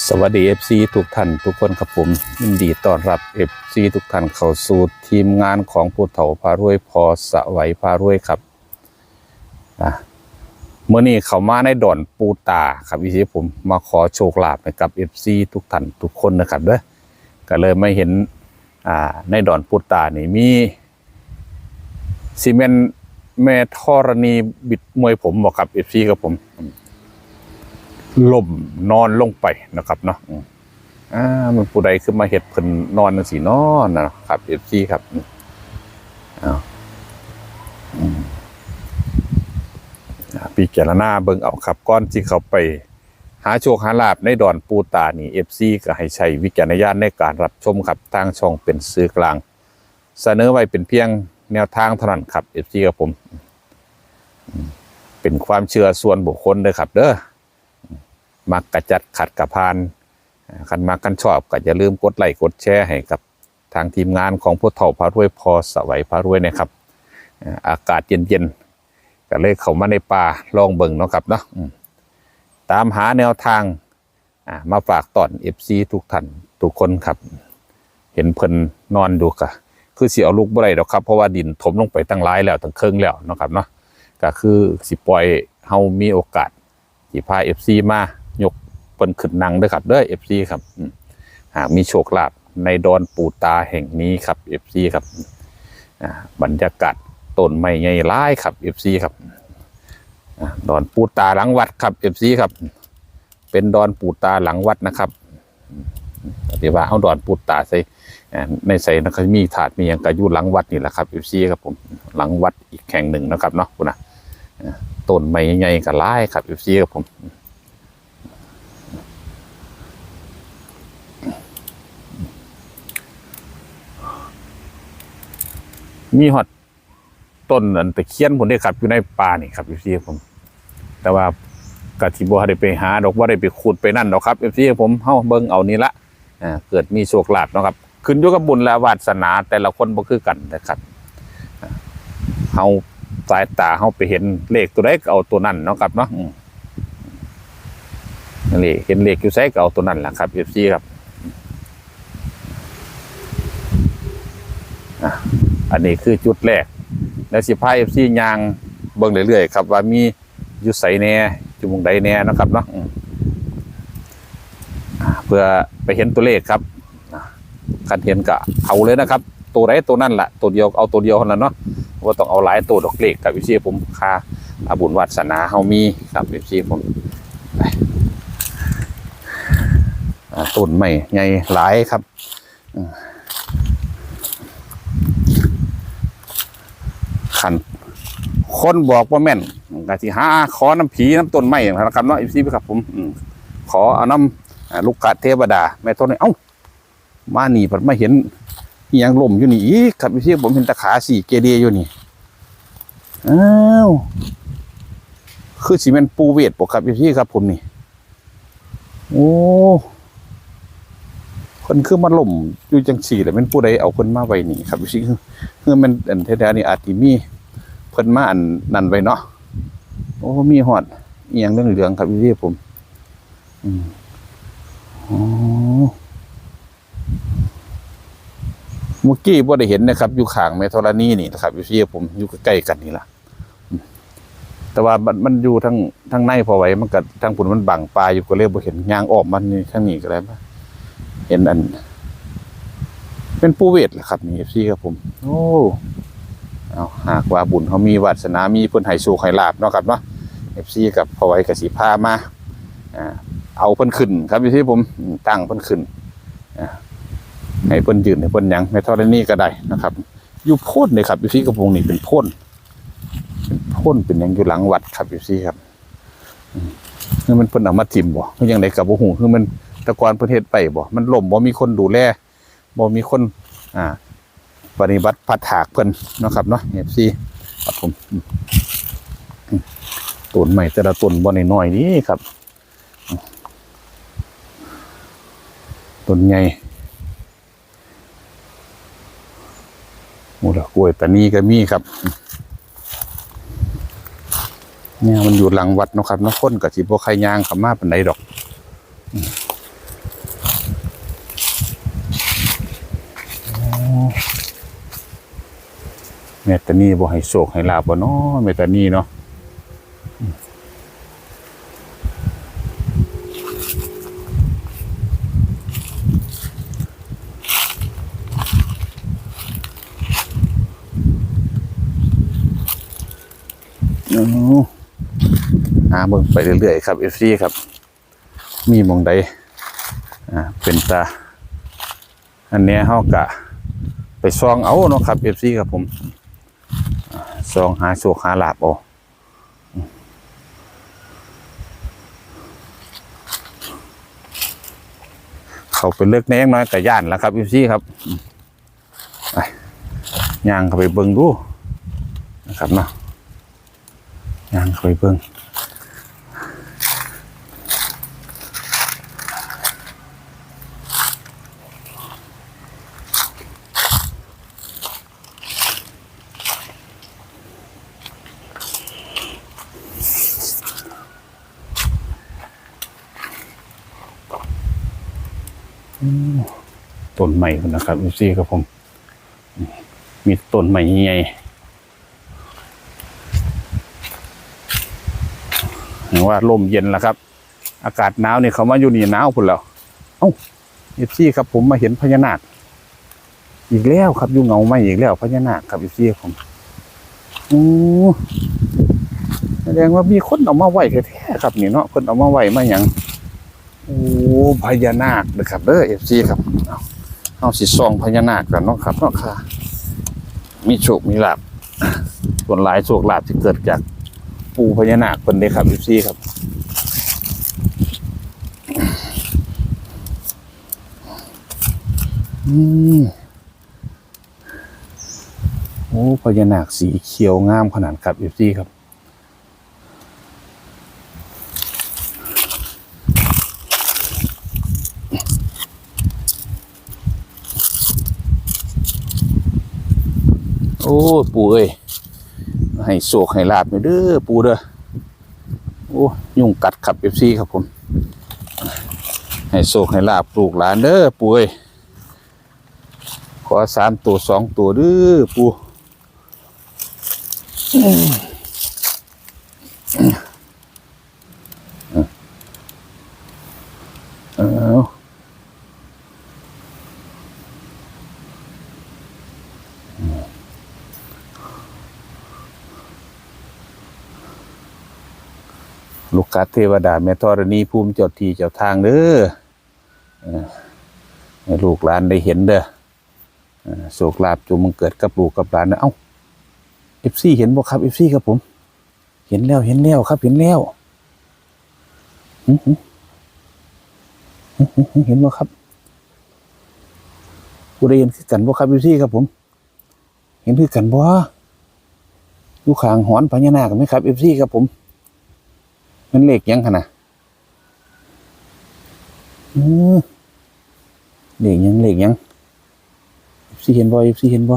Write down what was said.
สวัสดี FC ทุกท่านทุกคนครับผมยินดีต้อนรับ FC ทุกท่านเข้าสู่ทีมงานของผู้เฒ่าพารวยพอสวัยพารวยครับอะเมื่อนี้เขามาในดอนปูตาครับวิธีผมมาขอโชคลาภกับ FC ทุกท่านทุกคนนะครับเด้อก็เลยไม่เห็นอ่าในดอนปูตานี่มีซีเมนต์แม่ธรณีบิดมวยผมบอกกับ FC ครับผม ล่มนอนลงไปนะครับเนาะอ่ามันผู้ใดขึ้นมาเห็ดเพิ่นนอนจังสีนอนนะครับเอฟซีครับอืมอ้าวอืมอ่าปีเจารณาเบิ่งเอาครับก้อนที่เขาไป หาโชคหาลาบในดอนปูตานี่เอฟซีก็ให้ใช้วิจารณญาณในการรับชมครับทางช่องเป็นสื่อกลาง เสนอไว้เป็นเพียงแนวทางเท่านั้นครับเอฟซีกับผม เป็นความเชื่อส่วนบุคคลเด้อครับ เด้อ มักกระจัดขัดกระพานคันมักกันชอบก็อย่าลืมกดไลค์กดแชร์ให้กับทางทีมงานของผู้เฒ่าพารวยพอสวัยพารวยนะครับ อากาศเย็นๆก็เลยเข้ามาในป่าลองเบิ่งเนาะครับเนาะตามหาแนวทางมาฝากตอน FC ทุกท่านทุกคนครับ เห็นเพิ่นนอนดูกะคือสิเอาลูกบ่ได้ดอกครับ เพราะว่าดินถมลงไปตั้งหลายแล้วตั้งเครื่องแล้วนะครับเนาะก็คือสิปล่อยเฮามีโอกาสสิพาเอฟซีมา ยกเปิ้นขึ้นนังด้วยครับเด้อเอฟซีครับหากมีโชคลาภในดอนปูตาแห่งนี้ครับเอฟซีครับบรรยากาศต้นไม้ใหญ่ร้ายครับเอฟซีครับดอนปูตาหลังวัดครับเอฟซีครับ เป็นดอนปูตาหลังวัดนะครับเดี๋ยวว่าเอาดอนปูตาใส่ในใส่นะครับมีถาดมีอย่างกระยุหลังวัดนี่แหละครับเอฟซีครับผมหลังวัดอีกแห่งหนึ่งนะครับเนาะคุณนะต้นไม้ใหญ่กับไล่ครับเอยู่ซีกับผม มีหอดต้นอันตะเคียนผมได้ขับอยู่ในป่านี่ครับอฟซีผมแต่ว่ากะทิบ่ได้ไปหาดอกว่าได้ไปขุดไปนั่นดอกครับเอฟซีผมเฮาเบิ่งเอานี่ละอ่าเกิดมีโชคลาภเนาะครับขึ้นอยู่กับบุญและวาสนาแต่ละคนบ่คือกันนะครับเฮาสายตาเขาไปเห็นเลขตัวใดก็เอาตัวนั้นเนาะครับเนาะนั่เห็นเลขอยู่ไสก็เอาตัวนั้นแหละครับเอฟซีครับอะ อันนี้คือจุดแรกแล้วสิพาเอฟซียางเบิ่งเรื่อยๆครับ ว่ามีอยู่ไสแน่จุมงใดแน่นะครับเนาะเพื่อไปเห็นตัวเลขครับอะคันเห็นก็เอาเลยนะครับ ตัวใดตัวนั้นแหละตัวเดียวเอาตัวเดียวเท่านั้นเนาะว่าต้องเอาหลายตัวดอกเล็กกับวิเชียผมค่าอาบุญวัสนาเฮามีครับวิเชียผมต้นใหม่ใหญ่หลายครับอืมขัน คนบอกว่าแม่นกะที่หาขอน้ำผีน้ำต้นไม้อย่างนั้นนะครับเนาะอีซีครับผมขอเอาน้ำลูกกะเทวดา แม่ต้นนี่เอ้ามาหนีผัดมาเห็นยังล่มอยู่นี่อีครับพี่ผมเห็นตะขาสี่เกเดียอยู่นี่อ้าวคือสีเมนปูเวทปกครับพี่ครับผมนี่โอ้คนคือมาล่มอยู่จังสี่แต่เป็นผู้ใดเอาคนมาไว้นี่ครับพี่คือคือมันอันแท้ๆนี่อาจจะมี เพิ่นมาอันนั่นไว้เนาะโอ้มีหอดอียงเรื่องเหลืองๆครับพี่ผม อืมอ๋อเมื่อกี้บ่ได้เห็นนะครับ อยู่ข้างแม่ธรณีนี่นะครับอยู่ที่ผมอยู่ใกล้กันนี่ล่ะแต่ว่ามันมันอยู่ทางทางในพอไหวมันก็ทางผุนมันบังปลาอยู่ก็เลยบ่เห็นยางออกมันนี่ทางนี้ก็ได้ปะเห็นอัน เป็นปูเวทแหละครับนี่พี่ครับผม โอ้ เอาหากว่าบุญเขามีวาสนามีเพิ่นให้สู่ให้ลาบเนาะครับเนาะ FC กับพอไหวกับสีพามาเอาเพิ่นขึ้น ครับพี่ผมอืมตั้งเพิ่นขึ้นให้เพิ่นยืนให้เพิ่นยังในธรณีก็ได้นะครับอยู่พ่นเลยครับอยู่ที่กระพงนี่เป็นพ่นเป็นพ่นเป็นยังอยู่หลังวัดครับอยู่ที่ครับอืมคือมันเพิ่นเอามาทิ่มบ่คือยังไดกับบ่ฮู้คือมันตะกอนเพิ่นเฮ็ดไปบ่มันล่มบ่มีคนดูแลบ่มีคน อ่า ปฏิบัติพัดถากเพิ่นนะครับเนาะเอฟซีครับผมต้นใหม่แต่ละต้นบ่นน้อยนี้ครับต้นใหญ่มูดกล้วยแต่นี่ก็มีครับเนี่ยมันอยู่หลังวัดนะครับนะคนกับสิบพวกใครยางขามาเป็นไรดอก อืมแม่ตานี่บ่ให้โศกให้ลาบบ่เนาะแม่ตานี่เนาะหาเบิ่งไปเรื่อยๆครับ FC ครับ มีมองใดอ่าเป็นตา อันเนี้ยเฮากะ ไปซองเอาเนาะครับ FC ครับผม ซองหาโชคหาลาบโอเขาไปเลือกแน่น้อยกับย่านแล้วครับยูซี่ครับไปย่างเข้าไปเบิ้งดูนะครับเนาะย่างเข้าไปเบิ้ง ต้นใหม่นะครับดูซี่ครับผม มีต้นใหม่ใหญ่เห็นว่าลมเย็นแล้วครับ อากาศหนาวเนี่ยเขามาอยู่นี่หนาวพุ่นแล้ว เอ้าเอฟซี่ครับผมมาเห็นพญานาค อีกแล้วครับอยู่เงาไม่อีกแล้วพญานาคครับเอฟซี่ผมโอ้แสดงว่ามีคนเอามาไหวแท้ๆครับนี่เนาะคนเอามาไหวมาอย่าง โอ้พญานาคนะครับเด้อเอฟซีครับเอาเอาสิซองพญานาคกันเนาะครับเนาะค่ะมีโชคมีลาบส่วนหลายโชคลาภที่เกิดจากปูพญานาคเป็นเด้ครับเอฟซีครับอืมโอ้พญานาคสีเขียวงามขนาดครับเอฟซีครับ อ้ยปูเอ้ยให้โศกให้ลาบหน่อยเด้อปูเด้อโอ้ยุ่งกัดขับเอฟซีครับผม ให้โศกให้ลาบปลูกหลานเด้อปูเอ้ยขอสามตัวสองตัวเด้อปูอืมเอา ลู กัดเทวดาแม่ธรณีภูมิเจ้าที่เจ้าทางเด้อให้ลูกหลานได้เห็นเด้อโศกลาบจุมันเกิดกับลูกกับหลานนะเอ้าเอฟซีเห็นบ่ครับเอฟซีครับผม เห็นแล้วเห็นแล้วครับ เห็นแล้วเห็นบ่ครับผู้ใดเห็นคือกันบ่ครับเอฟซีครับผม เห็นคือกันบ่อยู่ข้างหอนพญานาคไหมครับเอฟซีครับผม มันเลขยังขนาดเลขยังเลขยังซีเห็นบ่ซีเห็นบ่